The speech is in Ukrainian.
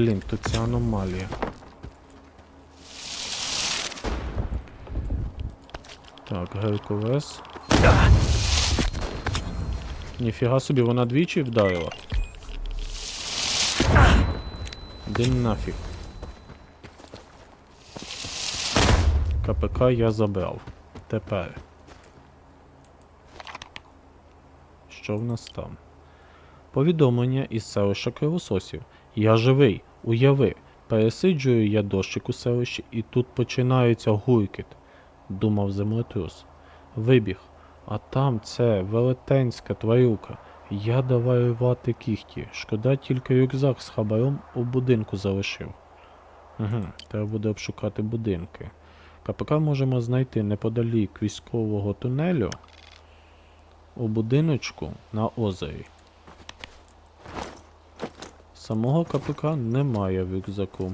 Блін, тут ця аномалія. Так, Геркулес. Ніфіга собі, вона двічі вдарила. Де нафіг. КПК я забрав. Тепер. Що в нас там? Повідомлення із селища Кривососів. Я живий, уяви. Пересиджую я дощик у селищі, і тут починається гуркіт, думав землетрус. Вибіг. А там це велетенська тварюка. Я давай рвати кіхті. Шкода тільки рюкзак з хабаром у будинку залишив. Угу, треба буде обшукати будинки. КПК можемо знайти неподалік військового тунелю у будиночку на озері. Самого КПК немає в рюкзаку.